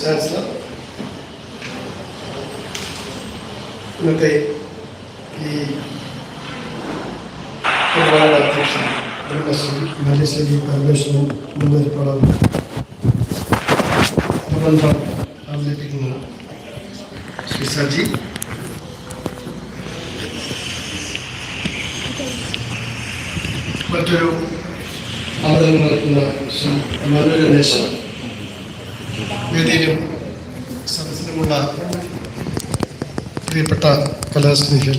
Vice chancellor ഇന്നത്തെ ഈ പരിപാടിയുടെ അധ്യക്ഷൻ ബ്രഹ്മശ്രീ മല്ലേശ്വരി പരമേശ്വരൻ മുന്നേറിപ്പാടാണ് അനുബന്ധം അവതരിപ്പിക്കുന്ന ശ്രീ സജി മറ്റൊരു അവതരണം നടത്തുന്ന ശ്രീ മനോജ് ഗണേശൻ വേദിയിലും സദസ്സിലുമുള്ള പ്രിയപ്പെട്ട കലാസ്നേഹികൾ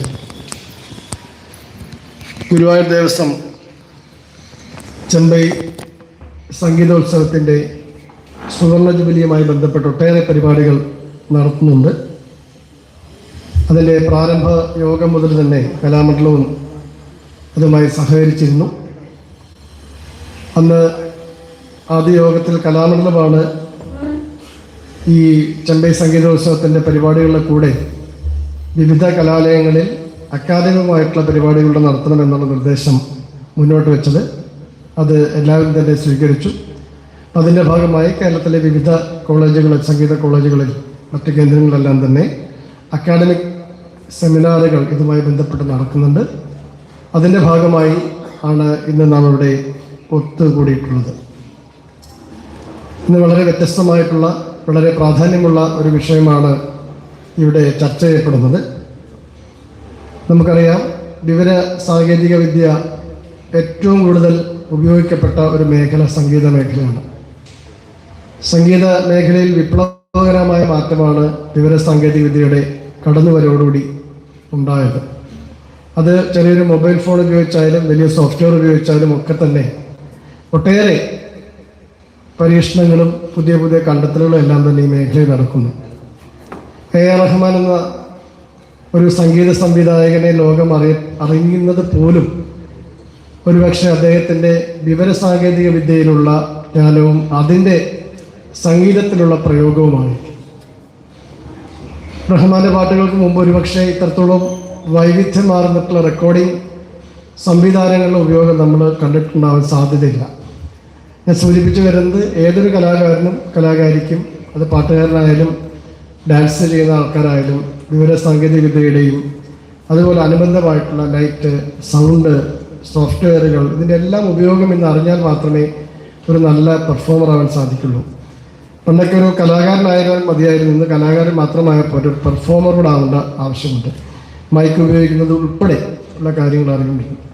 ഗുരുവായൂർ ദേവസ്വം ചെമ്പൈ സംഗീതോത്സവത്തിന്റെ സുവർണ ജൂബിലിയുമായി ബന്ധപ്പെട്ട് ഒട്ടേറെ പരിപാടികൾ നടത്തുന്നുണ്ട്. അതിന്റെ പ്രാരംഭ യോഗം മുതൽ തന്നെ കലാമണ്ഡലവും അതുമായി സഹകരിച്ചിരുന്നു. അന്ന് ആദ്യ യോഗത്തിൽ കലാമണ്ഡലമാണ് ഈ ചെമ്പൈ സംഗീതോത്സവത്തിന്റെ പരിപാടികളുടെ കൂടെ വിവിധ കലാലയങ്ങളിൽ അക്കാദമികമായിട്ടുള്ള പരിപാടികളുടെ നടത്തണമെന്നുള്ള നിർദ്ദേശം മുന്നോട്ട് വെച്ചത് അത് എല്ലാവരും തന്നെ സ്വീകരിച്ചു. അതിന്റെ ഭാഗമായി കേരളത്തിലെ വിവിധ കോളേജുകളിൽ സംഗീത കോളേജുകളിൽ മറ്റ് കേന്ദ്രങ്ങളിലെല്ലാം തന്നെ അക്കാഡമിക് സെമിനാറുകൾ ഇതുമായി ബന്ധപ്പെട്ട് നടക്കുന്നുണ്ട്. അതിന്റെ ഭാഗമായി ആണ് ഇന്ന് നാം ഇവിടെ ഒത്തുകൂടിയിട്ടുള്ളത്. ഇന്ന് വളരെ വ്യത്യസ്തമായിട്ടുള്ള വളരെ പ്രാധാന്യമുള്ള ഒരു വിഷയമാണ് ഇവിടെ ചർച്ച ചെയ്യപ്പെടുന്നത്. നമുക്കറിയാം വിവര സാങ്കേതിക വിദ്യ ഏറ്റവും കൂടുതൽ ഉപയോഗിക്കപ്പെട്ട ഒരു മേഖല സംഗീത മേഖലയാണ്. സംഗീത മേഖലയിൽ വിപ്ലവകരമായ മാറ്റമാണ് വിവര സാങ്കേതിക വിദ്യയുടെ കടന്നുവരവോടുകൂടി ഉണ്ടായത്. അത് ചെറിയൊരു മൊബൈൽ ഫോൺ ഉപയോഗിച്ചാലും വലിയ സോഫ്റ്റ്വെയർ ഉപയോഗിച്ചാലും ഒക്കെ തന്നെ ഒട്ടേറെ പരീക്ഷണങ്ങളും പുതിയ പുതിയ കണ്ടെത്തലുകളും എല്ലാം തന്നെ ഈ മേഖലയിൽ നടക്കുന്നു. എ. ആർ. റഹ്മാൻ എന്ന ഒരു സംഗീത സംവിധായകനെ ലോകം അറിയ അറിയുന്നത് പോലും ഒരുപക്ഷെ അദ്ദേഹത്തിന്റെ വിവരസാങ്കേതിക വിദ്യയിലുള്ള ജ്ഞാനവും അതിന്റെ സംഗീതത്തിലുള്ള പ്രയോഗവുമാണ്. റഹ്മാന്റെ പാട്ടുകൾക്ക് മുമ്പ് ഒരുപക്ഷെ ഇത്രത്തോളം വൈവിധ്യം മാറുന്നിട്ടുള്ള റെക്കോർഡിംഗ് സംവിധാനങ്ങളുടെ ഉപയോഗം നമ്മൾ കണ്ടിട്ടുണ്ടാവാൻ സാധ്യതയില്ല. ഞാൻ സൂചിപ്പിച്ചു വരുന്നത് ഏതൊരു കലാകാരനും കലാകാരിക്കും അത് പാട്ടുകാരനായാലും ഡാൻസ് ചെയ്യുന്ന ആൾക്കാരായാലും വിവര സാങ്കേതിക വിദ്യയുടെയും അതുപോലെ അനുബന്ധമായിട്ടുള്ള ലൈറ്റ് സൗണ്ട് സോഫ്റ്റ്വെയറുകൾ ഇതിന്റെ എല്ലാം ഉപയോഗം എന്ന് അറിഞ്ഞാൽ മാത്രമേ ഒരു നല്ല പെർഫോമർ ആവാൻ സാധിക്കുള്ളൂ. പണ്ടൊക്കെ ഒരു കലാകാരനായാലും മതിയായിരുന്നു. ഇന്ന് കലാകാരൻ മാത്രമായപ്പോൾ ഒരു ആവേണ്ട ആവശ്യമുണ്ട്. മൈക്ക് ഉപയോഗിക്കുന്നത് ഉൾപ്പെടെ ഉള്ള കാര്യങ്ങൾ അപ്പോൾ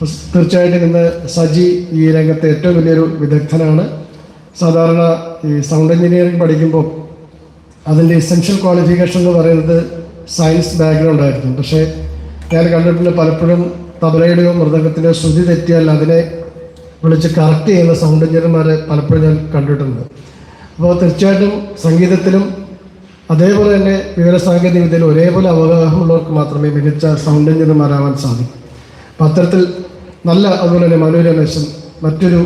തീർച്ചയായിട്ടും ഇന്ന് സജി ഈ രംഗത്തെ ഏറ്റവും വലിയൊരു വിദഗ്ധനാണ്. സാധാരണ ഈ സൗണ്ട് എഞ്ചിനീയറിംഗ് പഠിക്കുമ്പോൾ അതിന്റെ ഇസെൻഷ്യൽ ക്വാളിഫിക്കേഷൻ എന്ന് പറയുന്നത് സയൻസ് ബാക്ക്ഗ്രൗണ്ട് ആയിരുന്നു പക്ഷേ ഞാൻ കണ്ടിട്ടുണ്ട് പലപ്പോഴും തബലയുടെയോ മൃദംഗത്തിന്റെയോ ശ്രുതി തെറ്റിയാൽ അതിനെ വിളിച്ച് കറക്റ്റ് ചെയ്യുന്ന സൗണ്ട് എഞ്ചിനീയർമാരെ പലപ്പോഴും ഞാൻ കണ്ടിട്ടുണ്ട്. അപ്പോൾ തീർച്ചയായിട്ടും സംഗീതത്തിലും അതേപോലെ തന്നെ വിവരസാങ്കേതിക വിദ്യയിൽ ഒരേപോലെ അവഗാഹമുള്ളവർക്ക് മാത്രമേ മികച്ച സൗണ്ട് എഞ്ചിനീയർമാരാവാൻ സാധിക്കൂ. അപ്പം അത്തരത്തിൽ നല്ല അതുപോലെ തന്നെ മനു രമേശൻ മറ്റൊരു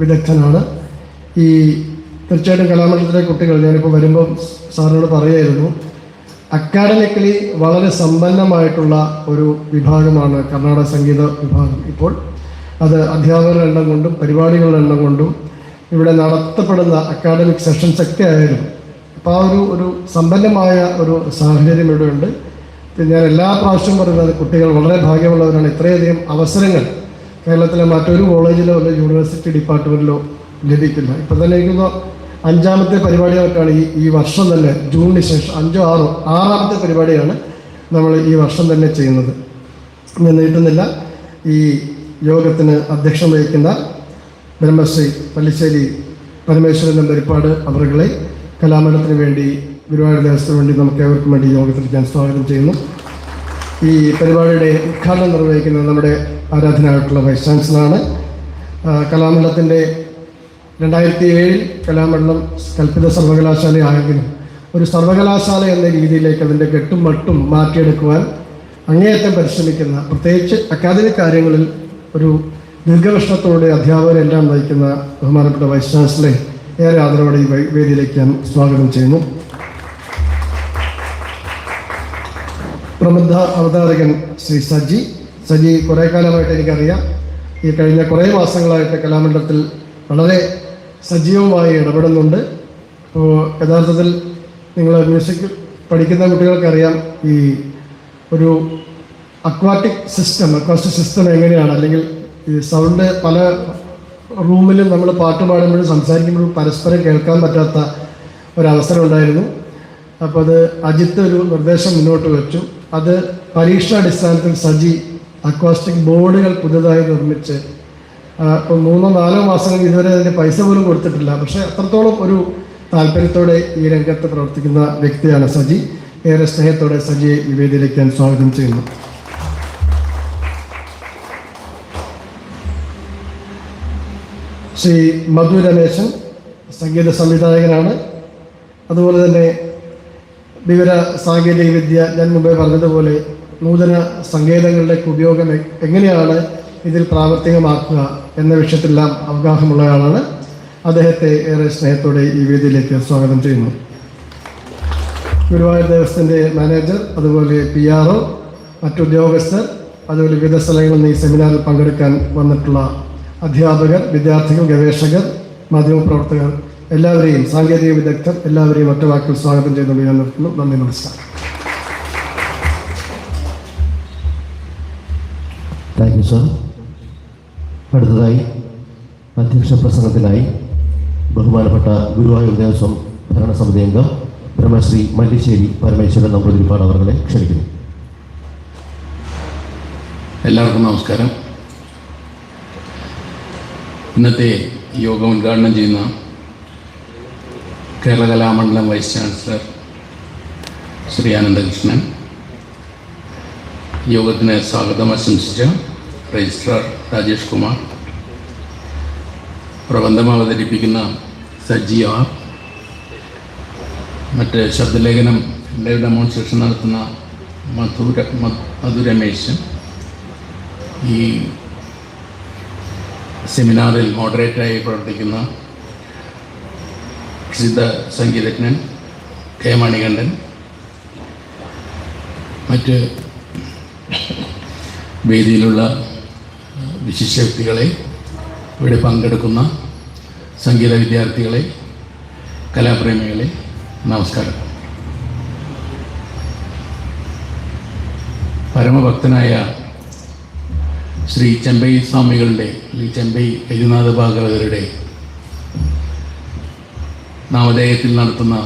വിദഗ്ധനാണ്. ഈ തീർച്ചയായിട്ടും കലാമണ്ഡലത്തിലെ കുട്ടികൾ ഞാനിപ്പോൾ വരുമ്പോൾ സാറിനോട് പറയായിരുന്നു അക്കാഡമിക്കലി വളരെ സമ്പന്നമായിട്ടുള്ള ഒരു വിഭാഗമാണ് കർണാടക സംഗീത വിഭാഗം. ഇപ്പോൾ അത് അധ്യാപകരുടെ എണ്ണം കൊണ്ടും പരിപാടികളുടെ എണ്ണം കൊണ്ടും ഇവിടെ നടത്തപ്പെടുന്ന അക്കാഡമിക് സെഷൻസ് ഒക്കെ ആയാലും അപ്പോൾ ആ ഒരു ഒരു സമ്പന്നമായ ഒരു സാഹചര്യം ഇവിടെയുണ്ട്. ഞാൻ എല്ലാ പ്രാവശ്യവും പറയുന്നത് കുട്ടികൾ വളരെ ഭാഗ്യമുള്ളവരാണ്. ഇത്രയധികം അവസരങ്ങൾ കേരളത്തിലെ മറ്റൊരു കോളേജിലോ അല്ലെങ്കിൽ യൂണിവേഴ്സിറ്റി ഡിപ്പാർട്ട്മെന്റിലോ ലഭിക്കില്ല ഇപ്പം തന്നെ എനിക്ക് അഞ്ചാമത്തെ പരിപാടിയായിട്ടാണ് ഈ ഈ വർഷം തന്നെ ജൂണിന് ശേഷം അഞ്ചോ ആറോ ആറാമത്തെ പരിപാടിയാണ് നമ്മൾ ഈ വർഷം തന്നെ ചെയ്യുന്നത്. ഞാൻ നീട്ടുന്നില്ല ഈ യോഗത്തിന് അധ്യക്ഷം വഹിക്കുന്ന ബ്രഹ്മശ്രീ പല്ലിശ്ശേരി പരമേശ്വരൻ നമ്പരിപ്പാട് അവറുകളെ കലാമണ്ഡലത്തിന് വേണ്ടി ഗുരുവായൂർ ദേവസ്ഥത്തിന് വേണ്ടി നമുക്ക് ഏവർക്കും വേണ്ടി യോഗത്തിൽ ഞാൻ സ്വാഗതം ചെയ്യുന്നു. ഈ പരിപാടിയുടെ ഉദ്ഘാടനം നിർവഹിക്കുന്നത് നമ്മുടെ ആരാധനായിട്ടുള്ള വൈസ് ചാൻസലറാണ്. കലാമണ്ഡലത്തിന്റെ രണ്ടായിരത്തി ഏഴിൽ കലാമണ്ഡലം കൽപ്പിത സർവകലാശാല ആയെങ്കിലും ഒരു സർവകലാശാല എന്ന രീതിയിലേക്ക് അതിന്റെ കെട്ടും മട്ടും മാറ്റിയെടുക്കുവാൻ അങ്ങേയറ്റം പരിശ്രമിക്കുന്ന പ്രത്യേകിച്ച് അക്കാദമിക് കാര്യങ്ങളിൽ ഒരു ദീർഘവർഷത്തോടെ അധ്യാപകരെല്ലാം നയിക്കുന്ന ബഹുമാനപ്പെട്ട വൈസ് ചാൻസലറെ ഏറെ ആദരവോടെ ഈ വേദിയിലേക്ക് ഞാൻ സ്വാഗതം ചെയ്യുന്നു. പ്രബന്ധ അവതാരകൻ ശ്രീ സജി. സജി കുറേ കാലമായിട്ട് എനിക്കറിയാം. ഈ കഴിഞ്ഞ കുറേ മാസങ്ങളായിട്ട് കലാമണ്ഡലത്തിൽ വളരെ സജീവമായി ഇടപെടുന്നുണ്ട്. അപ്പോൾ യഥാർത്ഥത്തിൽ നിങ്ങൾ മ്യൂസിക് പഠിക്കുന്ന കുട്ടികൾക്കറിയാം ഈ ഒരു അക്വാട്ടിക് സിസ്റ്റം അക്വാസ്റ്റിക് സിസ്റ്റം എങ്ങനെയാണ്? അല്ലെങ്കിൽ ഈ സൗണ്ട് പല റൂമിലും നമ്മൾ പാട്ട് പാടുമ്പോഴും സംസാരിക്കുമ്പോഴും പരസ്പരം കേൾക്കാൻ പറ്റാത്ത ഒരവസരം ഉണ്ടായിരുന്നു. അപ്പോൾ അത് അജിത്ത് ഒരു നിർദ്ദേശം മുന്നോട്ട് വെച്ചു. അത് പരീക്ഷാടിസ്ഥാനത്തിൽ സജി അക്വാസ്റ്റിക് ബോർഡുകൾ പുതുതായി നിർമ്മിച്ച് ഇപ്പോൾ മൂന്നോ നാലോ മാസങ്ങൾ ഇതുവരെ അതിന്റെ പൈസ പോലും കൊടുത്തിട്ടില്ല. പക്ഷേ അത്രത്തോളം ഒരു താല്പര്യത്തോടെ ഈ രംഗത്ത് പ്രവർത്തിക്കുന്ന വ്യക്തിയാണ് സജി. ഏറെ സ്നേഹത്തോടെ സജിയെ ഈ വേദിയിലേക്ക് ഞാൻ സ്വാഗതം ചെയ്യുന്നു. ശ്രീ മധു രമേശൻ സംഗീത സംവിധായകനാണ്. അതുപോലെ തന്നെ വിവര സാങ്കേതിക വിദ്യ ഞാൻ മുമ്പേ പറഞ്ഞതുപോലെ നൂതന സങ്കേതങ്ങളുടെ ഉപയോഗം എങ്ങനെയാണ് ഇതിൽ പ്രാവർത്തികമാക്കുക എന്ന വിഷയത്തിലെല്ലാം അവഗാഹമുള്ള ആളാണ് അദ്ദേഹത്തെ ഏറെ സ്നേഹത്തോടെ ഈ വേദിയിലേക്ക് സ്വാഗതം ചെയ്യുന്നു. ഗുരുവായൂർ ദേവസ്ഥന്റെ മാനേജർ അതുപോലെ പി ആർ ഒ മറ്റുദ്യോഗസ്ഥർ അതുപോലെ വിവിധ സ്ഥലങ്ങളിൽ നിന്ന് ഈ സെമിനാറിൽ പങ്കെടുക്കാൻ വന്നിട്ടുള്ള അധ്യാപകർ വിദ്യാർത്ഥികൾ ഗവേഷകർ മാധ്യമപ്രവർത്തകർ എല്ലാവരെയും സാങ്കേതിക വിദഗ്ധർ എല്ലാവരെയും ഒറ്റ വാക്കിൽ സ്വാഗതം ചെയ്യുന്ന ഞാൻ നിർത്തുന്നു. നന്ദി നമസ്കാരം. താങ്ക് യു സാർ അടുത്തതായി അധ്യക്ഷ പ്രസംഗത്തിനായി ബഹുമാനപ്പെട്ട ഗുരുവായൂർ ദേവസ്വം ഭരണസമിതി അംഗം ബ്രഹ്മശ്രീ മല്ലിശ്ശേരി പരമേശ്വരൻ നമ്പൂതിരിപ്പാട് അവരുടെ ക്ഷണിക്കുന്നു. എല്ലാവർക്കും നമസ്കാരം. ഇന്നത്തെ യോഗം ഉദ്ഘാടനം ചെയ്യുന്ന കേരള കലാമണ്ഡലം വൈസ് ചാൻസലർ ശ്രീ അനന്തകൃഷ്ണൻ. യോഗത്തിന് സ്വാഗതം ആശംസിച്ച രജിസ്ട്രാർ രാജേഷ് കുമാർ. പ്രബന്ധം അവതരിപ്പിക്കുന്ന സജി ആർ. മറ്റ് ശബ്ദലേഖനം ലൈവ് ഡെമോൺസ്ട്രേഷൻ നടത്തുന്ന മധുര മധു രമേശൻ. ഈ സെമിനാറിൽ മോഡറേറ്ററായി പ്രവർത്തിക്കുന്ന പ്രസിദ്ധ സംഗീതജ്ഞൻ കെ മണികണ്ഠൻ മറ്റ് വേദിയിലുള്ള വിശിഷ്ട വ്യക്തികളെ ഇവിടെ പങ്കെടുക്കുന്ന സംഗീത വിദ്യാർത്ഥികളെ കലാപ്രേമികളെ നമസ്കാരം. പരമഭക്തനായ ശ്രീ ചെമ്പൈ സ്വാമികളുടെ അല്ലെങ്കിൽ ചെമ്പൈ വൈദ്യനാഥ ഭാഗവതരുടെ നാമധേയത്തിൽ നടത്തുന്ന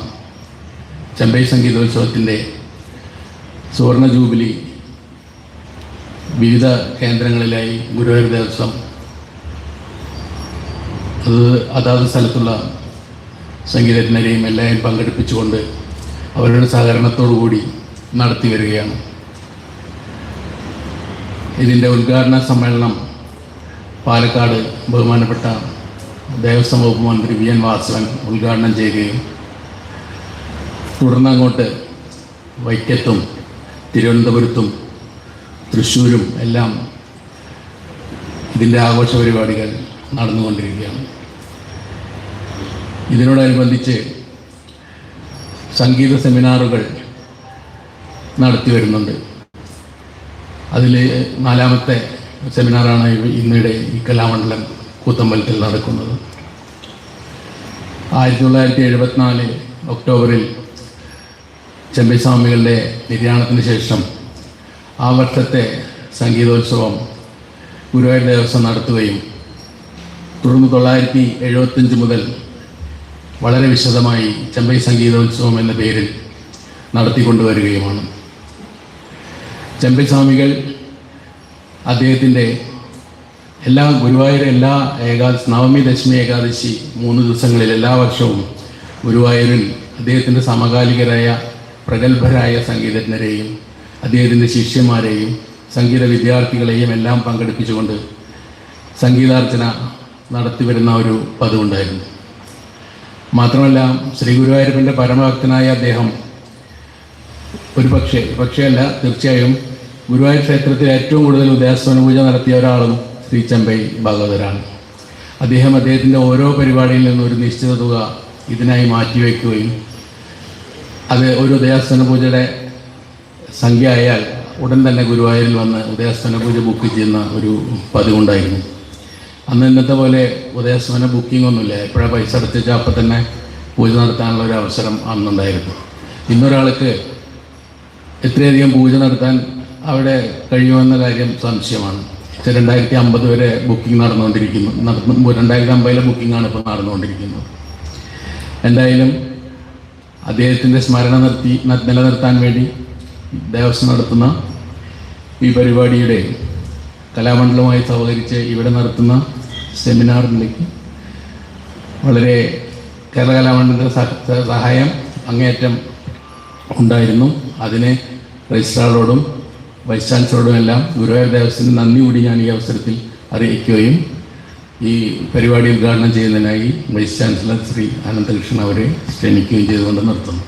ചെമ്പൈ സംഗീതോത്സവത്തിന്റെ സുവർണ ജൂബിലി വിവിധ കേന്ദ്രങ്ങളിലായി ഗുരുവായൂർ ദേവസ്വം. അത് അതാത് സ്ഥലത്തുള്ള സംഗീതജ്ഞരെയും എല്ലാവരും പങ്കെടുപ്പിച്ചുകൊണ്ട് അവരുടെ സഹകരണത്തോടു കൂടി നടത്തി വരികയാണ്. ഇതിന്റെ ഉദ്ഘാടന സമ്മേളനം പാലക്കാട് ബഹുമാനപ്പെട്ട ദേവസ്വം വകുപ്പ് മന്ത്രി വി എൻ വാസവൻ ഉദ്ഘാടനം ചെയ്യുകയും തുടർന്ന് അങ്ങോട്ട് വൈക്കത്തും തിരുവനന്തപുരത്തും തൃശ്ശൂരും എല്ലാം ഇതിന്റെ ആഘോഷ പരിപാടികൾ നടന്നുകൊണ്ടിരിക്കുകയാണ്. ഇതിനോടനുബന്ധിച്ച് സംഗീത സെമിനാറുകൾ നടത്തി വരുന്നുണ്ട്. അതിൽ നാലാമത്തെ സെമിനാറാണ് ഇന്നിടെ ഈ കലാമണ്ഡലം കൂത്തമ്പലത്തിൽ നടക്കുന്നത്. ആയിരത്തി തൊള്ളായിരത്തി എഴുപത്തിനാല് ഒക്ടോബറിൽ ചെമ്പൈസ്വാമികളുടെ നിര്യാണത്തിന് ശേഷം ആ വർഷത്തെ സംഗീതോത്സവം ഗുരുവായൂർ ദേവസ്വം നടത്തുകയും തുടർന്ന് തൊള്ളായിരത്തി എഴുപത്തഞ്ച് മുതൽ വളരെ വിശദമായി ചെമ്പൈ സംഗീതോത്സവം എന്ന പേരിൽ നടത്തിക്കൊണ്ടുവരികയുമാണ്. ചെമ്പൈ സ്വാമികൾ അദ്ദേഹത്തിന്റെ എല്ലാ ഗുരുവായൂർ എല്ലാ ഏകാദശി നവമി ദശമി ഏകാദശി മൂന്ന് ദിവസങ്ങളിൽ എല്ലാ വർഷവും ഗുരുവായൂരിൽ അദ്ദേഹത്തിന്റെ സമകാലികരായ പ്രഗത്ഭരായ സംഗീതജ്ഞരെയും അദ്ദേഹത്തിന്റെ ശിഷ്യന്മാരെയും സംഗീത വിദ്യാർത്ഥികളെയും എല്ലാം പങ്കെടുപ്പിച്ചുകൊണ്ട് സംഗീതാർച്ചന നടത്തിവരുന്ന ഒരു പതിവുണ്ടായിരുന്നു. മാത്രമല്ല ശ്രീ ഗുരുവായൂരപ്പന്റെ പരമഭക്തനായ അദ്ദേഹം ഒരു പക്ഷേ പക്ഷേ അല്ല തീർച്ചയായും ഗുരുവായൂർ ക്ഷേത്രത്തിൽ ഏറ്റവും കൂടുതൽ ഉദയാസ്വന പൂജ നടത്തിയ ഒരാളും ശ്രീ ചെമ്പൈ ഭാഗവതരാണ് അദ്ദേഹം അദ്ദേഹത്തിന്റെ ഓരോ പരിപാടിയിൽ നിന്നും ഒരു നിശ്ചിത തുക ഇതിനായി മാറ്റിവെക്കുകയും അത് ഒരു ഉദയാസ്തന പൂജയുടെ സംഖ്യ ആയാൽ ഉടൻ തന്നെ ഗുരുവായൂരിൽ വന്ന് ഉദയാസ്തന പൂജ ബുക്ക് ചെയ്യുന്ന ഒരു പതിവുണ്ടായിരുന്നു. അന്ന് ഇന്നത്തെ പോലെ ഉദയാസ്തമന ബുക്കിംഗ് ഒന്നുമില്ല. എപ്പോഴാണ് പൈസ അടച്ചാൽ അപ്പം തന്നെ പൂജ നടത്താനുള്ള ഒരു അവസരം അന്നുണ്ടായിരുന്നു. ഇന്നൊരാൾക്ക് എത്രയധികം പൂജ നടത്താൻ അവിടെ കഴിയുമെന്ന കാര്യം സംശയമാണ്. രണ്ടായിരത്തി അമ്പത് വരെ ബുക്കിംഗ് നടന്നുകൊണ്ടിരിക്കുന്നു. നടന്നു രണ്ടായിരത്തി അമ്പതിലെ ബുക്കിംഗാണ് ഇപ്പോൾ നടന്നുകൊണ്ടിരിക്കുന്നത്. എന്തായാലും അദ്ദേഹത്തിന്റെ സ്മരണ നിർത്തി നിലനിർത്താൻ വേണ്ടി ദേവസ്വം നടത്തുന്ന ഈ പരിപാടിയുടെ കലാമണ്ഡലവുമായി സഹകരിച്ച് ഇവിടെ നടത്തുന്ന സെമിനാറിലേക്ക് വളരെ കേരള കലാമണ്ഡലത്തിന്റെ സഹായം അങ്ങേയറ്റം ഉണ്ടായിരുന്നു. അതിനെ രജിസ്ട്രാറോടും വൈസ് ചാൻസലറോടും എല്ലാം ഗുരുവായൂർ ദേവസ്വത്തിന് നന്ദി കൂടി ഞാൻ ഈ അവസരത്തിൽ അറിയിക്കുകയും ഈ പരിപാടി ഉദ്ഘാടനം ചെയ്യുന്നതിനായി വൈസ് ചാൻസലർ ശ്രീ അനന്തകൃഷ്ണൻ അവരെ ക്ഷണിക്കുകയും ചെയ്തുകൊണ്ട് നിർത്തുന്നു.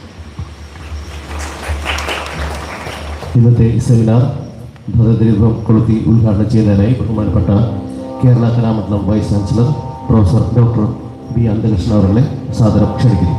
ഇന്നത്തെ സെമിനാർ ഭദ്രദ്രീപം കൊളുത്തി ഉദ്ഘാടനം ചെയ്യുന്നതിനായി ബഹുമാനപ്പെട്ട Kerala Kalamandalam vice chancellor professor doctor B Ananthakrishnan അവരുടെ സാദരം ക്ഷണിക്കുന്നു.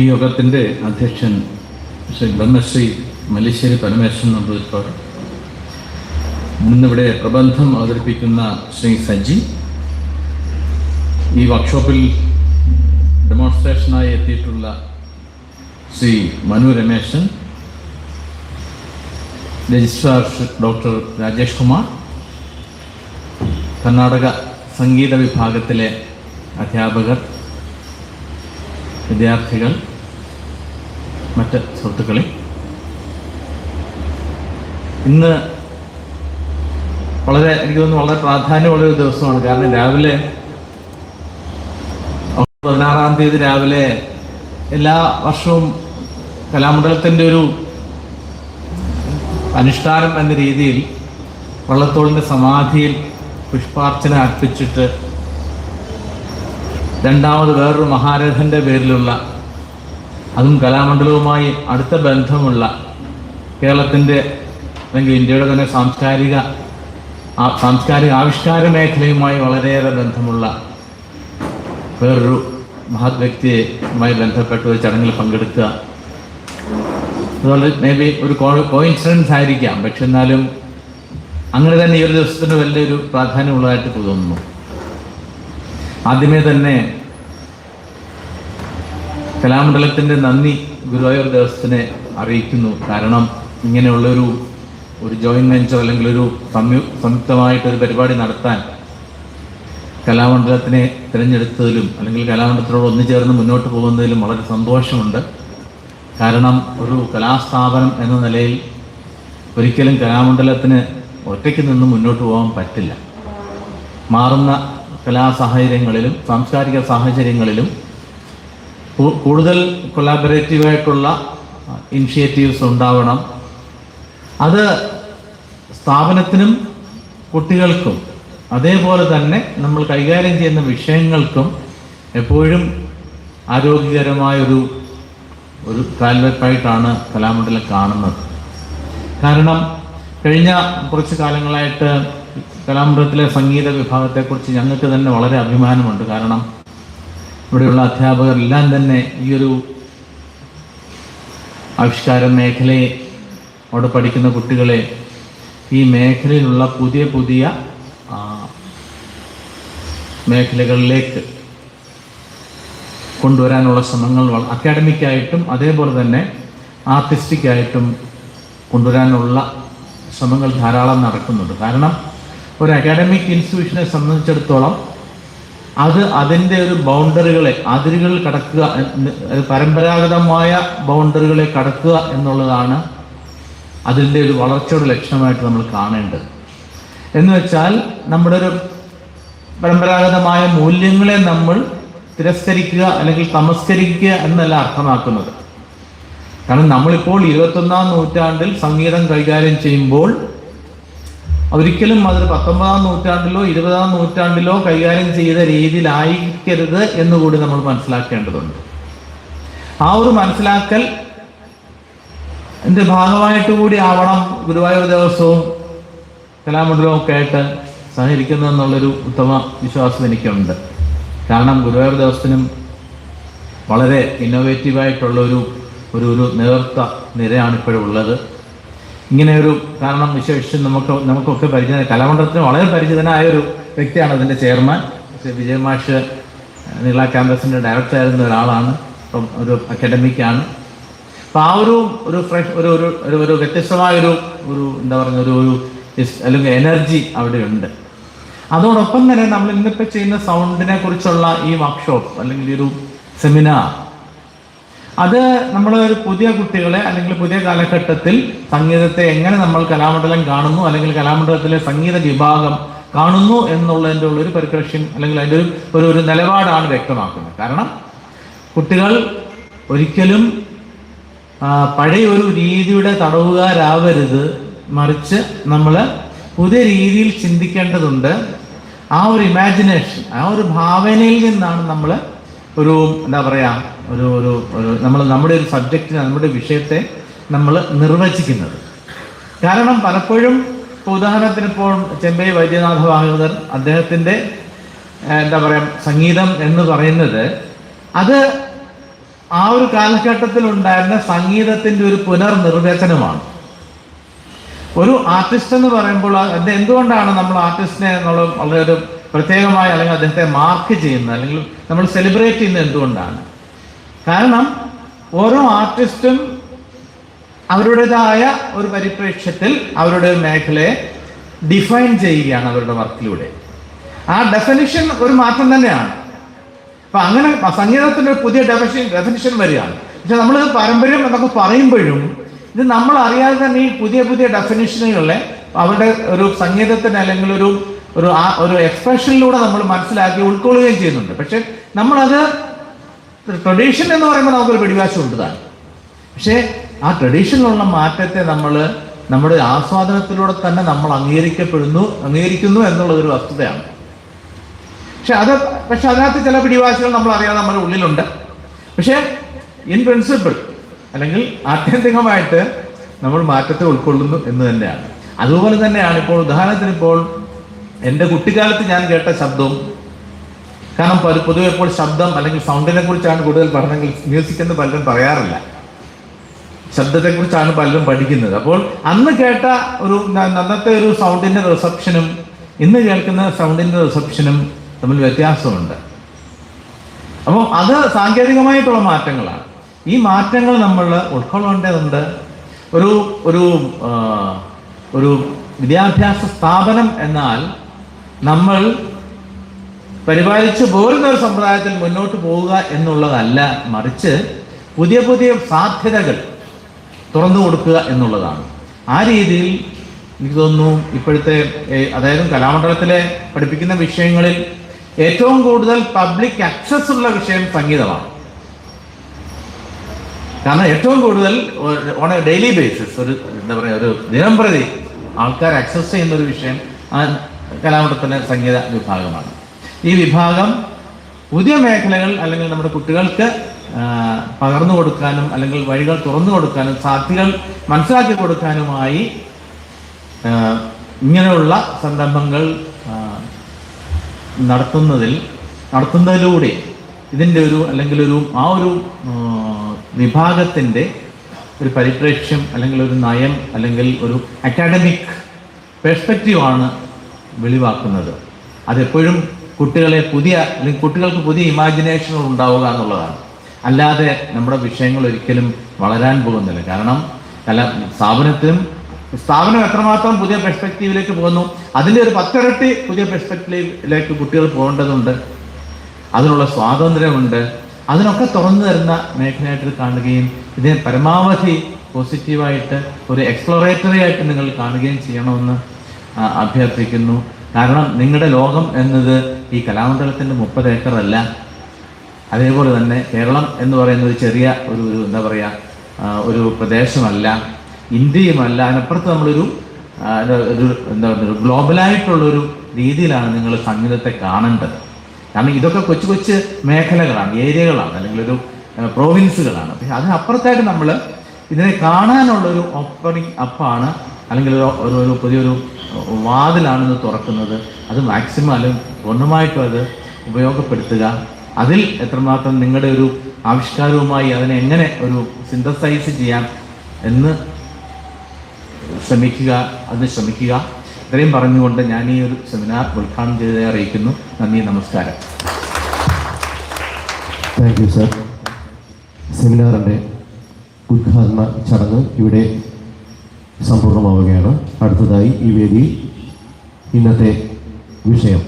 ഈ യോഗത്തിന്റെ അധ്യക്ഷൻ ശ്രീ ബ്രഹ്മശ്രീ മല്ലിശ്ശേരി പരമേശ്വരൻ നമ്പൂതിരിപ്പാട് ഇന്നിവിടെ പ്രബന്ധം അവതരിപ്പിക്കുന്ന ശ്രീ സജി ഈ വർക്ക്ഷോപ്പിൽ ഡെമോൺസ്ട്രേഷനായി എത്തിയിട്ടുള്ള ശ്രീ മനു രമേശൻ രജിസ്ട്രാർ ഡോക്ടർ രാജേഷ് കുമാർ കർണാടക സംഗീത വിഭാഗത്തിലെ അധ്യാപകർ വിദ്യാർത്ഥികൾ മറ്റ് സുഹൃത്തുക്കളെ ഇന്ന് വളരെ എനിക്ക് തോന്നുന്നു വളരെ പ്രാധാന്യമുള്ള ഒരു ദിവസമാണ്. കാരണം രാവിലെ പതിനാറാം തീയതി രാവിലെ എല്ലാ വർഷവും കലാമണ്ഡലത്തിന്റെ ഒരു അനുഷ്ഠാനം എന്ന രീതിയിൽ വള്ളത്തോളിന്റെ സമാധിയിൽ പുഷ്പാർച്ചന അർപ്പിച്ചിട്ട് രണ്ടാമത് വേറൊരു മഹാരഥന്റെ പേരിലുള്ള അതും കലാമണ്ഡലവുമായി അടുത്ത ബന്ധമുള്ള കേരളത്തിന്റെ അല്ലെങ്കിൽ ഇന്ത്യയുടെ തന്നെ സാംസ്കാരിക സാംസ്കാരിക ആവിഷ്കാര മേഖലയുമായി വളരെയേറെ ബന്ധമുള്ള വേറൊരു മഹത് വ്യക്തിയുമായി ബന്ധപ്പെട്ട ഒരു ചടങ്ങിൽ പങ്കെടുക്കുക. അതുകൊണ്ട് മേ ബി ഒരു കോയിൻസിഡൻസ് ആയിരിക്കാം. പക്ഷെ എന്നാലും അങ്ങനെ തന്നെ ഈ ഒരു ദിവസത്തിന് വലിയൊരു പ്രാധാന്യമുള്ളതായിട്ട് തോന്നുന്നു. ആദ്യമേ തന്നെ കലാമണ്ഡലത്തിന്റെ നന്ദി ഗുരുവായൂർ ദേവസ്ഥനെ അറിയിക്കുന്നു. കാരണം ഇങ്ങനെയുള്ളൊരു ഒരു ജോയിന്റ് വെഞ്ചർ അല്ലെങ്കിൽ ഒരു സംയു സംയുക്തമായിട്ടൊരു പരിപാടി നടത്താൻ കലാമണ്ഡലത്തിനെ തിരഞ്ഞെടുത്തതിലും അല്ലെങ്കിൽ കലാമണ്ഡലത്തിനോട് ഒന്നുചേർന്ന് മുന്നോട്ട് പോകുന്നതിലും വളരെ സന്തോഷമുണ്ട്. കാരണം ഒരു കലാസ്ഥാപനം എന്ന നിലയിൽ ഒരിക്കലും കലാമണ്ഡലത്തിന് ഒറ്റയ്ക്ക് നിന്ന് മുന്നോട്ട് പോകാൻ പറ്റില്ല. മാറുന്ന കലാസാഹചര്യങ്ങളിലും സാംസ്കാരിക സാഹചര്യങ്ങളിലും കൂടുതൽ കൊലാബറേറ്റീവായിട്ടുള്ള ഇനിഷ്യേറ്റീവ്സ് ഉണ്ടാവണം. അത് സ്ഥാപനത്തിനും കുട്ടികൾക്കും അതേപോലെ തന്നെ നമ്മൾ കൈകാര്യം ചെയ്യുന്ന വിഷയങ്ങൾക്കും എപ്പോഴും ആരോഗ്യകരമായൊരു ഒരു കാൽവെപ്പായിട്ടാണ് കലാമണ്ഡലം കാണുന്നത്. കാരണം കഴിഞ്ഞ കുറച്ച് കാലങ്ങളായിട്ട് കലാമണ്ഡലത്തിലെ സംഗീത വിഭാഗത്തെക്കുറിച്ച് ഞങ്ങൾക്ക് തന്നെ വളരെ അഭിമാനമുണ്ട്. കാരണം ഇവിടെയുള്ള അധ്യാപകരെല്ലാം തന്നെ ഈ ഒരു ആവിഷ്കാര മേഖലയെ അവിടെ പഠിക്കുന്ന കുട്ടികളെ ഈ മേഖലയിലുള്ള പുതിയ പുതിയ മേഖലകളിലേക്ക് കൊണ്ടുവരാനുള്ള ശ്രമങ്ങൾ അക്കാഡമിക്കായിട്ടും അതേപോലെ തന്നെ ആർട്ടിസ്റ്റിക്കായിട്ടും കൊണ്ടുവരാനുള്ള ശ്രമങ്ങൾ ധാരാളം നടക്കുന്നുണ്ട്. കാരണം ഒരു അക്കാഡമിക് ഇൻസ്റ്റിറ്റ്യൂഷനെ സംബന്ധിച്ചിടത്തോളം അത് അതിന്റെ ഒരു ബൗണ്ടറികളെ അതിരുകൾ കടക്കുക പരമ്പരാഗതമായ ബൗണ്ടറികളെ കടക്കുക എന്നുള്ളതാണ് അതിന്റെ ഒരു വളർച്ചയുടെ ലക്ഷണമായിട്ട് നമ്മൾ കാണേണ്ടത്. എന്ന് വെച്ചാൽ നമ്മുടെ ഒരു പരമ്പരാഗതമായ മൂല്യങ്ങളെ നമ്മൾ തിരസ്കരിക്കുക അല്ലെങ്കിൽ തമസ്കരിക്കുക എന്നല്ല അർത്ഥമാക്കുന്നത്. കാരണം നമ്മളിപ്പോൾ ഇരുപത്തൊന്നാം നൂറ്റാണ്ടിൽ സംഗീതം കൈകാര്യം ചെയ്യുമ്പോൾ ഒരിക്കലും അതൊരു പത്തൊമ്പതാം നൂറ്റാണ്ടിലോ ഇരുപതാം നൂറ്റാണ്ടിലോ കൈകാര്യം ചെയ്ത രീതിയിലായിരിക്കരുത് എന്നുകൂടി നമ്മൾ മനസ്സിലാക്കേണ്ടതുണ്ട്. ആ ഒരു മനസ്സിലാക്കൽ എന്റെ ഭാഗമായിട്ട് കൂടി ആവണം ഗുരുവായൂർ ദിവസവും കലാമണ്ഡലവും ഒക്കെ ആയിട്ട് സഹകരിക്കുന്നു എന്നുള്ളൊരു ഉത്തമ വിശ്വാസം എനിക്കുണ്ട്. കാരണം ഗുരുവായൂർ ദിവസത്തിനും വളരെ ഇന്നോവേറ്റീവായിട്ടുള്ളൊരു ഒരു ഒരു നേർത്ത നിരയാണ് ഇപ്പോഴുള്ളത് ഇങ്ങനെ ഒരു കാരണം വിശേഷിച്ച് നമുക്ക് നമുക്കൊക്കെ പരിചിത കലാമണ്ഡലത്തിന് വളരെ പരിചിതനായ ഒരു വ്യക്തിയാണ് അതിന്റെ ചെയർമാൻ. വിജയമാഷ് വിജയ് മാഷ് നീള ക്യാമ്പസിന്റെ ഡയറക്ടർ ആയിരുന്ന ഒരാളാണ്. ഒരു അക്കാഡമിക്കാണ് അപ്പം ആ ഒരു ഒരു ഫ്രഷ് ഒരു ഒരു ഒരു ഒരു ഒരു എന്താ പറയുക ഒരു ഒരു അല്ലെങ്കിൽ എനർജി അവിടെ ഉണ്ട് അതോടൊപ്പം തന്നെ നമ്മൾ ഇന്നിപ്പോൾ ചെയ്യുന്ന സൗണ്ടിനെ കുറിച്ചുള്ള ഈ വർക്ക്ഷോപ്പ് അല്ലെങ്കിൽ ഒരു സെമിനാർ അത് നമ്മൾ ഒരു പുതിയ കുട്ടികളെ അല്ലെങ്കിൽ പുതിയ കാലഘട്ടത്തിൽ സംഗീതത്തെ എങ്ങനെ നമ്മൾ കലാമണ്ഡലം കാണുന്നു അല്ലെങ്കിൽ കലാമണ്ഡലത്തിലെ സംഗീത വിഭാഗം കാണുന്നു എന്നുള്ളതിന്റെ ഉള്ള ഒരു പരിപ്രേക്ഷ്യം അല്ലെങ്കിൽ അതിന്റെ ഒരു ഒരു ഒരു നിലപാടാണ് വ്യക്തമാക്കുന്നത്. കാരണം കുട്ടികൾ ഒരിക്കലും പഴയ ഒരു രീതിയുടെ തടവുകാരാവരുത് മറിച്ച് നമ്മൾ പുതിയ രീതിയിൽ ചിന്തിക്കേണ്ടതുണ്ട്. ആ ഒരു ഇമാജിനേഷൻ ആ ഒരു ഭാവനയിൽ നിന്നാണ് നമ്മൾ ഒരു എന്താ പറയുക ഒരു ഒരു ഒരു നമ്മൾ നമ്മുടെ ഒരു സബ്ജക്റ്റിനെ നമ്മുടെ വിഷയത്തെ നമ്മൾ നിർവചിക്കുന്നത്. കാരണം പലപ്പോഴും ഇപ്പോൾ ഉദാഹരണത്തിന് ഇപ്പോൾ ചെമ്പൈ വൈദ്യനാഥ ഭാഗവതർ അദ്ദേഹത്തിന്റെ എന്താ പറയുക സംഗീതം എന്ന് പറയുന്നത് അത് ആ ഒരു കാലഘട്ടത്തിൽ ഉണ്ടായിരുന്ന സംഗീതത്തിന്റെ ഒരു പുനർനിർവചനമാണ്. ഒരു ആർട്ടിസ്റ്റ് എന്ന് പറയുമ്പോൾ അത് എന്തുകൊണ്ടാണ് നമ്മൾ ആർട്ടിസ്റ്റിനെ എന്നുള്ള വളരെ ഒരു പ്രത്യേകമായി അല്ലെങ്കിൽ അദ്ദേഹത്തെ മാർക്ക് ചെയ്യുന്നത് അല്ലെങ്കിൽ നമ്മൾ സെലിബ്രേറ്റ് ചെയ്യുന്നത് എന്തുകൊണ്ടാണ്? കാരണം ഓരോ ആർട്ടിസ്റ്റും അവരുടേതായ ഒരു പരിപ്രേക്ഷ്യത്തിൽ അവരുടെ മേഖലയെ ഡിഫൈൻ ചെയ്യുകയാണ് അവരുടെ വർക്കിലൂടെ. ആ ഡെഫിനിഷൻ ഒരു മാറ്റം തന്നെയാണ്. അപ്പൊ അങ്ങനെ സംഗീതത്തിന്റെ ഒരു പുതിയ ഡെഫിനിഷൻ ഡെഫിനിഷൻ വരികയാണ്. പക്ഷെ നമ്മൾ പാരമ്പര്യം എന്നൊക്കെ പറയുമ്പോഴും ഇത് നമ്മൾ അറിയാതെ തന്നെ ഈ പുതിയ പുതിയ ഡെഫിനിഷനുകളെ അവരുടെ ഒരു സംഗീതത്തിന് അല്ലെങ്കിൽ ഒരു ഒരു ഒരു എക്സ്പ്രഷനിലൂടെ നമ്മൾ മനസ്സിലാക്കി ഉൾക്കൊള്ളുകയും ചെയ്യുന്നുണ്ട്. പക്ഷെ നമ്മളത് ട്രഡീഷൻ എന്ന് പറയുമ്പോൾ നമുക്കൊരു പിടിവാശം താൻ. പക്ഷേ ആ ട്രഡീഷനിലുള്ള മാറ്റത്തെ നമ്മൾ നമ്മുടെ ആസ്വാദനത്തിലൂടെ തന്നെ നമ്മൾ അംഗീകരിക്കപ്പെടുന്നു അംഗീകരിക്കുന്നു എന്നുള്ളതൊരു വസ്തുതയാണ്. പക്ഷെ അത് പക്ഷെ അതിനകത്ത് ചില പിടിവാശികൾ നമ്മൾ അറിയാതെ നമ്മുടെ ഉള്ളിലുണ്ട്. പക്ഷേ ഇൻ പ്രിൻസിപ്പിൾ അല്ലെങ്കിൽ ആത്യന്തികമായിട്ട് നമ്മൾ മാറ്റത്തെ ഉൾക്കൊള്ളുന്നു എന്ന് തന്നെയാണ്. അതുപോലെ തന്നെയാണ് ഇപ്പോൾ ഉദാഹരണത്തിന് ഇപ്പോൾ എന്റെ കുട്ടിക്കാലത്ത് ഞാൻ കേട്ട ശബ്ദവും കാരണം പൊതുവെ ഇപ്പോൾ ശബ്ദം അല്ലെങ്കിൽ സൗണ്ടിനെ കുറിച്ചാണ് കൂടുതൽ പഠനങ്ങൾ മ്യൂസിക് എന്ന് പലരും പറയാറില്ല. ശബ്ദത്തെക്കുറിച്ചാണ് പലരും പഠിക്കുന്നത്. അപ്പോൾ അന്ന് കേട്ട ഒരു അന്നത്തെ ഒരു സൗണ്ടിന്റെ റിസപ്ഷനും ഇന്ന് കേൾക്കുന്ന സൗണ്ടിന്റെ റിസപ്ഷനും തമ്മിൽ വ്യത്യാസമുണ്ട്. അപ്പോൾ അത് സാങ്കേതികമായിട്ടുള്ള മാറ്റങ്ങളാണ്. ഈ മാറ്റങ്ങൾ നമ്മൾ ഉൾക്കൊള്ളേണ്ടതുണ്ട്. ഒരു ഒരു ഒരു വിദ്യാഭ്യാസ സ്ഥാപനം എന്നാൽ നമ്മൾ പരിപാലിച്ചു പോരുന്ന ഒരു സമ്പ്രദായത്തിൽ മുന്നോട്ട് പോവുക എന്നുള്ളതല്ല മറിച്ച് പുതിയ പുതിയ സാധ്യതകൾ തുറന്നു കൊടുക്കുക എന്നുള്ളതാണ്. ആ രീതിയിൽ എനിക്ക് തോന്നുന്നു ഇപ്പോഴത്തെ അതായത് കലാമണ്ഡലത്തിലെ പഠിപ്പിക്കുന്ന വിഷയങ്ങളിൽ ഏറ്റവും കൂടുതൽ പബ്ലിക് ആക്സസ് ഉള്ള വിഷയം സംഗീതമാണ്. കാരണം ഏറ്റവും കൂടുതൽ ഓൺ എ ഡെയിലി ബേസിസ് ഒരു എന്താ പറയുക ഒരു ദിനംപ്രതി ആൾക്കാർ ആക്സസ് ചെയ്യുന്ന ഒരു വിഷയം ആ കലാമണ്ഡലത്തിലെ സംഗീത വിഭാഗമാണ്. ഈ വിഭാഗം പുതിയ മേഖലകൾ അല്ലെങ്കിൽ നമ്മുടെ കുട്ടികൾക്ക് പകർന്നു കൊടുക്കാനും അല്ലെങ്കിൽ വഴികൾ തുറന്നു കൊടുക്കാനും സാധ്യതകൾ മനസ്സിലാക്കി കൊടുക്കാനുമായി ഇങ്ങനെയുള്ള സംരംഭങ്ങൾ നടത്തുന്നതിൽ നടത്തുന്നതിലൂടെ ഇതിന്റെ ഒരു അല്ലെങ്കിൽ ഒരു ആ ഒരു വിഭാഗത്തിന്റെ ഒരു പരിപ്രേക്ഷ്യം അല്ലെങ്കിൽ ഒരു നയം അല്ലെങ്കിൽ ഒരു അക്കാഡമിക് പെർസ്പെക്റ്റീവാണ് വെളിവാക്കുന്നത്. അതെപ്പോഴും കുട്ടികളെ പുതിയ അല്ലെങ്കിൽ കുട്ടികൾക്ക് പുതിയ ഇമാജിനേഷനുകൾ ഉണ്ടാവുക എന്നുള്ളതാണ്. അല്ലാതെ നമ്മുടെ വിഷയങ്ങൾ ഒരിക്കലും വളരാൻ പോകുന്നില്ല. കാരണം കല സ്ഥാപനത്തിനും സ്ഥാപനം എത്രമാത്രം പുതിയ പെർസ്പെക്റ്റീവിലേക്ക് പോകുന്നു അതിന്റെ ഒരു പത്തിരട്ടി പുതിയ പെർസ്പെക്റ്റീവിലേക്ക് കുട്ടികൾ പോകേണ്ടതുണ്ട്. അതിനുള്ള സ്വാതന്ത്ര്യമുണ്ട്. അതിനൊക്കെ തുറന്നു തരുന്ന മേഖലയായിട്ട് കാണുകയും ഇതിനെ പരമാവധി പോസിറ്റീവായിട്ട് ഒരു എക്സ്പ്ലോറേറ്ററി ആയിട്ട് നിങ്ങൾ കാണുകയും ചെയ്യണമെന്ന് അഭ്യർത്ഥിക്കുന്നു. കാരണം നിങ്ങളുടെ ലോകം എന്നത് ഈ കലാമണ്ഡലത്തിന്റെ മുപ്പത് ഏക്കറല്ല. അതേപോലെ തന്നെ കേരളം എന്ന് പറയുന്ന ഒരു ചെറിയ ഒരു എന്താ പറയുക ഒരു പ്രദേശമല്ല. ഇന്ത്യയുമല്ല. അതിനപ്പുറത്ത് നമ്മളൊരു ഒരു എന്താ പറയുക ഗ്ലോബലായിട്ടുള്ളൊരു രീതിയിലാണ് നിങ്ങൾ സംഗീതത്തെ കാണേണ്ടത്. കാരണം ഇതൊക്കെ കൊച്ചു കൊച്ചു മേഖലകളാണ് ഏരിയകളാണ് അല്ലെങ്കിൽ ഒരു പ്രോവിൻസുകളാണ്. പക്ഷെ അതിനപ്പുറത്തായിട്ട് നമ്മൾ ഇതിനെ കാണാനുള്ളൊരു ഓപ്പണിംഗ് അപ്പാണ് അല്ലെങ്കിൽ ഒരു ഒരു പുതിയൊരു വാതിലാണ് ഇത് തുറക്കുന്നത് അത് മാക്സിമം അല്ലെങ്കിൽ പൂർണമായിട്ടും അത് ഉപയോഗപ്പെടുത്തുക. അതിൽ എത്രമാത്രം നിങ്ങളുടെ ഒരു ആവിഷ്കാരവുമായി അതിനെ എങ്ങനെ ഒരു സിന്തസൈസ് ചെയ്യാം എന്ന് ശ്രമിക്കുക അതിന് ശ്രമിക്കുക. ഇത്രയും പറഞ്ഞുകൊണ്ട് ഞാൻ ഈ ഒരു സെമിനാർ ഉദ്ഘാടനം ചെയ്തതായി അറിയിക്കുന്നു. നന്ദി നമസ്കാരം. താങ്ക് യു സർ സെമിനാറിന്റെ ഉദ്ഘാടന ചടങ്ങ് ഇവിടെ സമ്പൂർണമാവുകയാണ് അടുത്തതായി ഈ വേദിയിൽ ഇന്നത്തെ വിഷയം.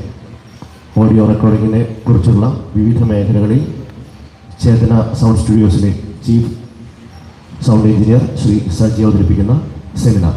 ഓഡിയോ റെക്കോർഡിങ്ങിനെ കുറിച്ചുള്ള വിവിധ മേഖലകളിൽ Chetana sound സ്റ്റുഡിയോസിലെ chief sound engineer Shri Saji അവതരിപ്പിക്കുന്ന സെമിനാർ.